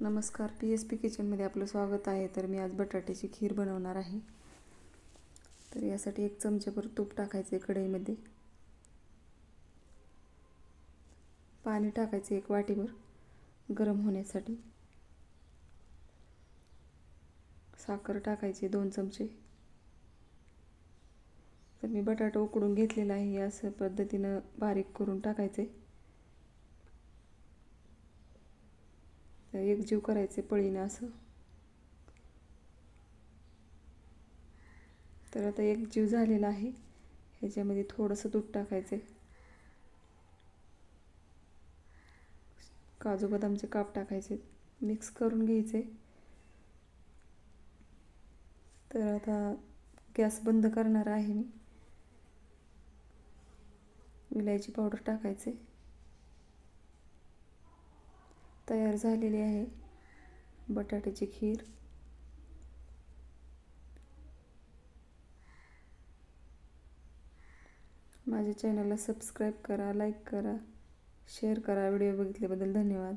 नमस्कार. P S P किचनमध्ये आपलं स्वागत आहे. तर मी आज बटाट्याची खीर बनवणार आहे. तर यासाठी एक चमच्याभर तूप टाकायचं आहे कढईमध्ये. पाणी टाकायचं एक वाटीभर गरम होण्यासाठी. साखर टाकायची दोन चमचे. तर मी बटाटा उकडून घेतलेला आहे. असं पद्धतीनं बारीक करून टाकायचे एकजीव करायचे पळीनं असं. तर आता एकजीव झालेला आहे. ह्याच्यामध्ये थोडंसं दूध टाकायचं आहे काजू बदामचे काप टाकायचे. मिक्स करून घ्यायचे. तर आता गॅस बंद करणार आहे मी. विलायची पावडर टाकायचे. तयार झालेली आहे. बटाट्याची खीर. माझ्या चॅनलला सबस्क्राईब करा लाईक करा शेअर करा. व्हिडिओ बघितल्याबद्दल धन्यवाद.